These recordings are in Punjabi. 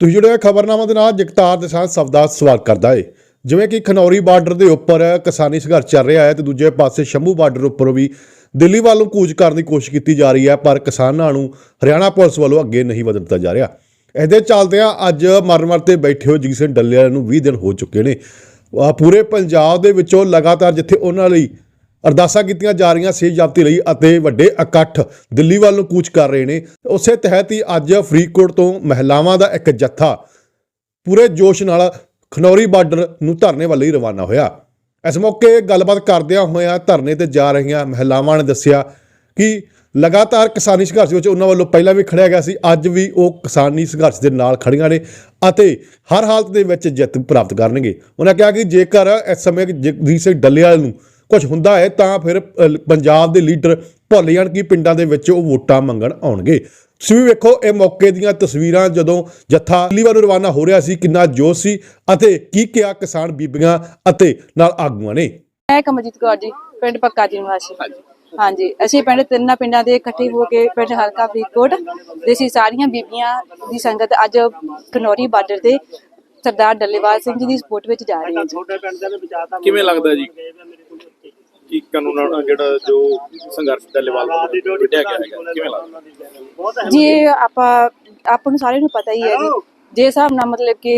ਤੁਸੀਂ ਜੁੜੇ ਹੋਏ ਖਬਰਨਾਮਾ ਦੇ ਨਾਲ, ਜਗਤਾਰ ਦੇ ਸਾਥ ਸਬਦਾ ਸਵਾਲ ਕਰਦਾ ਏ। ਜਿਵੇਂ ਕਿ ਖਨੌਰੀ ਬਾਰਡਰ ਦੇ ਉੱਪਰ ਕਿਸਾਨੀ ਸੰਘਰਸ਼ ਚੱਲ ਰਿਹਾ ਹੈ ਤੇ ਦੂਜੇ ਪਾਸੇ ਸ਼ੰਭੂ ਬਾਰਡਰ ਉੱਪਰ ਵੀ ਦਿੱਲੀ ਵੱਲੋਂ ਕੂਚ ਕਰਨ ਦੀ ਕੋਸ਼ਿਸ਼ ਕੀਤੀ ਜਾ ਰਹੀ ਹੈ, ਪਰ ਕਿਸਾਨਾਂ ਨੂੰ ਹਰਿਆਣਾ ਪੁਲਿਸ ਵੱਲੋਂ ਅੱਗੇ ਨਹੀਂ ਵਧਣ ਦਿੱਤਾ ਜਾ ਰਿਹਾ। ਇਹਦੇ ਚੱਲਦਿਆਂ ਅੱਜ ਮਰਨ ਮਰ ਤੇ ਬੈਠੇ ਹੋਏ ਜੀ ਸਿੰਘ ਡੱਲੇ ਵਾਲਿਆਂ ਨੂੰ 20 ਦਿਨ ਹੋ ਚੁੱਕੇ ਨੇ। ਪੂਰੇ ਪੰਜਾਬ ਦੇ ਵਿੱਚੋਂ ਲਗਾਤਾਰ ਜਿੱਥੇ ਉਹਨਾਂ ਲਈ ਅਰਦਾਸਾਂ ਕੀਤੀਆਂ ਜਾ ਰਹੀਆਂ ਸੀ ਜਾਪਤੀ ਲਈ ਅਤੇ ਵੱਡੇ ਇਕੱਠ ਦਿੱਲੀ ਵੱਲ ਨੂੰ ਕੂਚ ਕਰ ਰਹੇ ਨੇ। ਉਸੇ ਤਹਿਤ ਹੀ ਅੱਜ ਫਰੀਦਕੋਟ ਤੋਂ ਮਹਿਲਾਵਾਂ ਦਾ ਇੱਕ ਜੱਥਾ ਪੂਰੇ ਜੋਸ਼ ਨਾਲ ਖਨੌਰੀ ਬਾਰਡਰ ਨੂੰ ਧਰਨੇ ਵੱਲ ਹੀ ਰਵਾਨਾ ਹੋਇਆ। ਇਸ ਮੌਕੇ ਗੱਲਬਾਤ ਕਰਦਿਆਂ ਹੋਇਆਂ ਧਰਨੇ ਤੇ ਜਾ ਰਹੀਆਂ ਮਹਿਲਾਵਾਂ ਨੇ ਦੱਸਿਆ ਕਿ ਲਗਾਤਾਰ ਕਿਸਾਨੀ ਸੰਘਰਸ਼ ਵਿੱਚ ਉਹਨਾਂ ਵੱਲੋਂ ਪਹਿਲਾਂ ਵੀ ਖੜਿਆ ਗਿਆ ਸੀ, ਅੱਜ ਵੀ ਉਹ ਕਿਸਾਨੀ ਸੰਘਰਸ਼ ਦੇ ਨਾਲ ਖੜੀਆਂ ਨੇ ਅਤੇ ਹਰ ਹਾਲਤ ਦੇ ਵਿੱਚ ਜਿੱਤ ਪ੍ਰਾਪਤ ਕਰਨਗੇ। ਉਹਨਾਂ ਕਿਹਾ ਕਿ ਜੇਕਰ ਇਸ ਸਮੇਂ ਜਗਦੀਪ ਸਿੰਘ ਡੱਲੇਵਾਲ ਨੂੰ ਕੁਝ ਹੁੰਦਾ ਹੈ ਤਾਂ ਫਿਰ ਪੰਜਾਬ ਦੇ ਲੀਡਰ ਭੁੱਲ ਜਾਣ ਕਿ ਪਿੰਡਾਂ ਦੇ ਵਿੱਚ ਉਹ ਵੋਟਾਂ ਮੰਗਣ ਆਉਣਗੇ। ਤੁਸੀਂ ਵੀ ਵੇਖੋ ਇਹ ਮੌਕੇ ਦੀਆਂ ਤਸਵੀਰਾਂ ਜਦੋਂ ਜੱਥਾ ਦਿੱਲੀ ਵੱਲ ਨੂੰ ਰਵਾਨਾ ਹੋ ਰਿਹਾ ਸੀ ਕਿੰਨਾ ਜੋਸ਼ ਸੀ ਅਤੇ ਕੀ ਕਿਹਾ ਕਿਸਾਨ ਬੀਬੀਆਂ ਅਤੇ ਨਾਲ ਆਗੂਆਂ ਨੇ? ਮੈਂ ਕਮਜੀਤ ਕੌਰ ਜੀ ਪਿੰਡ ਪੱਕਾ ਜੀ ਨਿਵਾਸੀ। ਹਾਂਜੀ ਅਸੀਂ ਪਿੰਡ ਤਿੰਨਾਂ ਪਿੰਡਾਂ ਦੇ ਇਕੱਠੇ ਹੋ ਕੇ ਪਿੰਡ ਹਲਕਾ ਫਰੀਦਕੋਟ ਦੇ ਅਸੀਂ ਸਾਰੀਆਂ ਬੀਬੀਆਂ ਦੀ ਸੰਗਤ ਅੱਜ ਕਨੌਰੀ ਬਾਰਡਰ ਤੇ ਸਰਦਾਰ ਡੱਲੇਵਾਲ ਸਿੰਘ ਜੀ ਦੀ ਸਪੋਰਟ ਵਿੱਚ ਜਾ ਰਹੀ ਹੈ ਕਿਵੇਂ ਲੱਗਦਾ ਜੀ? ਕਿ ਕਾਨੂੰਨ ਜਿਹੜਾ ਜੋ ਸੰਘਰਸ਼ ਡੱਲੇਵਾਲ ਵੱਲੋਂ ਵਿੱਢਿਆ ਗਿਆ ਹੈਗਾ? ਕਿਵੇਂ ਲੱਗਦਾ? ਜੀ ਆਪਾਂ ਆਪਾਂ ਨੂੰ ਸਾਰਿਆਂ ਨੂੰ ਪਤਾ ਹੀ ਹੈ ਜੀ। ਜੇ ਹਿਸਾਬ ਨਾਲ ਮਤਲਬ ਕਿ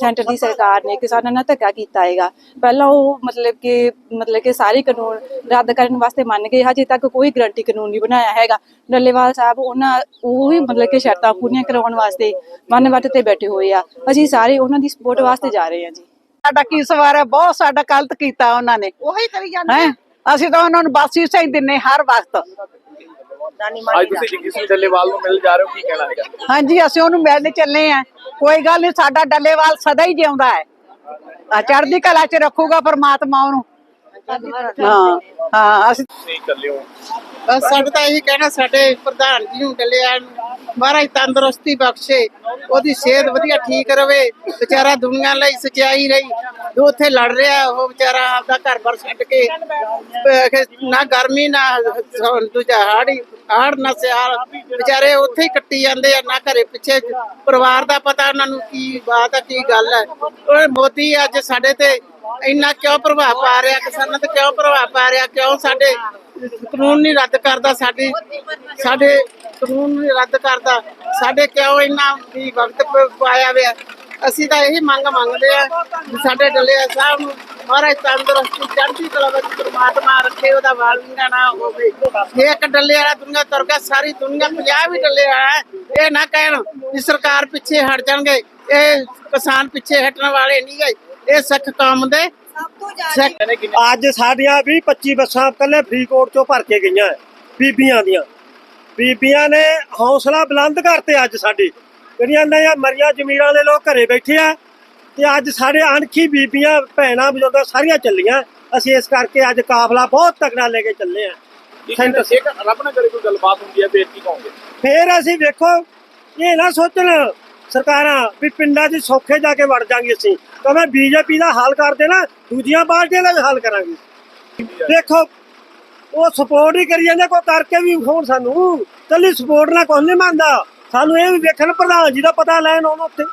ਸੈਂਟਰ ਦੀ ਸਰਕਾਰ ਨੇ ਕਿਸਾਨਾਂ ਨਾਲ ਧੱਕਾ ਕੀਤਾ ਹੈਗਾ ਪਹਿਲਾਂ ਉਹ ਮਤਲਬ ਕਿ ਮਤਲਬ ਕਿ ਸਾਰੇ ਕਾਨੂੰਨ ਰੱਦ ਕਰਨ ਵਾਸਤੇ ਮੰਨ ਗਏ। ਹਜੇ ਤੱਕ ਕੋਈ ਗਰੰਟੀ ਕਾਨੂੰਨ ਨਹੀਂ ਬਣਾਇਆ ਹੈਗਾ। ਡੱਲੇਵਾਲ ਸਾਹਿਬ ਉਹਨਾਂ ਉਹ ਵੀ ਮਤਲਬ ਕਿ ਸ਼ਰਤਾਂ ਪੂਰੀਆਂ ਕਰਾਉਣ ਵਾਸਤੇ ਮਨ ਵੱਟ ਤੇ ਬੈਠੇ ਹੋਏ ਆ। ਅਸੀਂ ਸਾਰੇ ਉਹਨਾਂ ਦੀ ਸਪੋਰਟ ਵਾਸਤੇ ਜਾ ਰਹੇ ਹਾਂ ਜੀ। ਸਾਡਾ ਕੀ ਸਵਾਰ ਹੈ? ਬਹੁਤ ਸਾਡਾ ਗਲਤ ਕੀਤਾ ਉਹਨਾਂ ਨੇ। ਉਹੀ ਕਰੀ ਜਾਂਦੇ ਹੈ? ਅਸੀਂ ਤਾਂ ਉਹਨਾਂ ਨੂੰ ਬਸ ਹੀ ਸਹੀ ਦਿੰਨੇ ਹਰ ਵਕਤ। ਅੱਜ ਤੁਸੀਂ ਜਗਜੀਤ ਸਿੰਘ ਡੱਲੇਵਾਲ ਨੂੰ ਮਿਲ ਜਾ ਰਹੇ ਹੋ ਕੀ ਕਹਿਣਾ ਹੈਗਾ? ਹਾਂਜੀ ਅਸੀਂ ਉਹਨੂੰ ਮਿਲਣ ਚੱਲੇ ਆ ਕੋਈ ਗੱਲ ਨਹੀਂ ਸਾਡਾ ਡੱਲੇਵਾਲ ਸਦਾ ਹੀ ਜਿਉਂਦਾ ਹੈ। ਆ ਚੜ੍ਹਦੀ ਕਲਾ 'ਚ ਰੱਖੂਗਾ ਪਰਮਾਤਮਾ ਉਹਨੂੰ। ਹਾਂ ਹਾਂ ਅਸੀਂ ਤੁਸੀਂ ਇਕੱਲੇ ਹੋ। ਬਸ ਸਾਡੇ ਤਾਂ ਇਹੀ ਕਹਿਣਾ ਸਾਡੇ ਪ੍ਰਧਾਨ ਜੀ ਨੂੰ ਡੱਲਿਆ ਮਹਾਰਾਜ ਤੰਦਰੁਸਤੀ ਬਖਸ਼ੇ ਉਹਦੀ ਸਿਹਤ ਵਧੀਆ ਠੀਕ ਰਵੇ। ਵਿਚਾਰਾ ਦੁਨੀਆ ਲਈ ਸਚਾਈ ਰਹੀ। ਜੋ ਉੱਥੇ ਲੜ ਰਿਹਾ, ਉਹ ਵਿਚਾਰਾ ਆਪਦਾ ਘਰ-ਬਾਰ ਛੱਡ ਕੇ ਨਾ ਗਰਮੀ, ਨਾ ਦੂਜਾ ਹਾੜੀ ਹਾੜ ਨਾ ਸਿਆਲ। ਵਿਚਾਰੇ ਉੱਥੇ ਹੀ ਕੱਟੀ ਜਾਂਦੇ ਆ, ਨਾ ਘਰੇ ਪਿੱਛੇ ਪਰਿਵਾਰ ਦਾ ਪਤਾ ਉਹਨਾਂ ਨੂੰ ਕੀ ਬਾਤ ਹੈ ਕੀ ਗੱਲ ਹੈ ਉਹ ਮੋਦੀ ਅੱਜ ਸਾਡੇ ਤੇ ਇੰਨਾ ਕਿਉਂ ਪ੍ਰਭਾਵ ਪਾ ਰਿਹਾ, ਕਿਸਾਨਾਂ ਤੇ ਕਿਉਂ ਪ੍ਰਭਾਵ ਪਾ ਰਿਹਾ, ਕਿਉਂ ਸਾਡੇ ਕਾਨੂੰਨ ਨਹੀਂ ਰੱਦ ਕਰਦਾ, ਸਾਡੀ, ਸਾਡੇ ਕਾਨੂੰਨ ਨਹੀਂ ਰੱਦ ਕਰਦਾ, ਸਾਡੇ ਕਿਉਂ ਇੰਨਾ ਵੀ ਵਕਤ ਪਾਇਆ ਹੋਇਆ? ਅਸੀਂ ਤਾਂ ਇਹੀ ਮੰਗ ਮੰਗਦੇ ਆ ਵੀ ਸਾਡੇ ਡੱਲੇਆ ਸਾਹਿਬ ਨੂੰ ਮਹਾਰਾਜ ਤੰਦਰੁਸਤੀ ਚੜ੍ਹਦੀ ਕਲਾ ਵਿੱਚ ਪ੍ਰਮਾਤਮਾ ਰੱਖੇ ਉਹਦਾ ਵਾਲਵਿੰਗਾ ਨਾ ਹੋਵੇ। ਜੇ ਇੱਕ ਡੱਲੇ ਵਾਲਾ ਦੁਨੀਆ ਤੁਰ ਗਿਆ ਸਾਰੀ ਦੁਨੀਆ ਪੰਜਾਬ ਹੀ ਡੱਲੇ ਵਾਲਾ ਹੈ ਇਹ ਨਾ ਕਹਿਣ ਵੀ ਸਰਕਾਰ ਪਿੱਛੇ ਹਟ ਜਾਣਗੇ ਇਹ ਕਿਸਾਨ ਪਿੱਛੇ ਹਟਣ ਵਾਲੇ ਨਹੀਂ ਗਏ ਇਹ ਸਿੱਖ ਕੌਮ ਦੇ ਅੱਜ ਸਾਡੀਆਂ 20 25 ਬੱਸਾਂ ਕੱਲੇ ਫਰੀਦਕੋਟ ਚੋਂ ਭਰ ਕੇ ਗਈਆਂ ਬੀਬੀਆਂ ਦੀਆਂ। ਬੀਬੀਆਂ ਨੇ ਹੌਸਲਾ ਬੁਲੰਦ ਕਰਤੇ ਅੱਜ ਸਾਡੀ। ਜਿਹੜੀਆਂ ਨਈਆਂ ਮਰੀਆਂ ਜ਼ਮੀਰਾਂ ਦੇ ਲੋਕ ਘਰੇ ਬੈਠੇ ਆ ਤੇ ਅੱਜ ਸਾਡੇ ਅਣਖੀ ਬੀਬੀਆਂ ਭੈਣਾਂ ਬਜ਼ੁਰਗਾਂ ਸਾਰੀਆਂ ਚੱਲੀਆਂ। ਅਸੀਂ ਇਸ ਕਰਕੇ ਅੱਜ ਕਾਫਲਾ ਬਹੁਤ ਤਕੜਾ ਲੈ ਕੇ ਚੱਲੇ ਆ। ਕੀ ਕਹਿੰਦਾ ਸੀ ਰੱਬ ਨਾ ਕਰੇ ਕੋਈ ਗੱਲਬਾਤ ਹੁੰਦੀ ਹੈ ਫੇਰ ਕੀ ਕਹੋਗੇ? ਫੇਰ ਅਸੀਂ ਵੇਖੋ ਇਹ ਨਾ ਸੋਚਣ ਸਰਕਾਰਾਂ ਵੀ ਪਿੰਡਾਂ 'ਚ ਸੌਖੇ ਜਾ ਕੇ ਵੜ ਜਾਾਂਗੇ ਅਸੀਂ। ਤਾਂ ਮੈਂ ਬੀਜੇਪੀ ਦਾ ਹਾਲ ਕਰਦੇ ਨਾ ਦੂਜੀਆਂ ਪਾਰਟੀਆਂ ਦਾ ਵੀ ਹਾਲ ਕਰਾਂਗੇ। ਦੇਖੋ ਉਹ ਸਪੋਰਟ ਹੀ ਕਰੀ ਜਾਂਦੇ ਕੋਈ ਕਰਕੇ ਵੀ ਹੁਣ ਸਾਨੂੰ। ਕੱਲੀ ਸਪੋਰਟ ਨਾਲ ਕੋਈ ਨਹੀਂ ਮੰਨਦਾ। ਸਾਨੂੰ ਇਹ ਵੀ ਵੇਖਣ ਪ੍ਰਧਾਨ ਜੀ ਦਾ ਪਤਾ ਲੈਣ ਉਹਨਾਂ ਉੱਥੇ।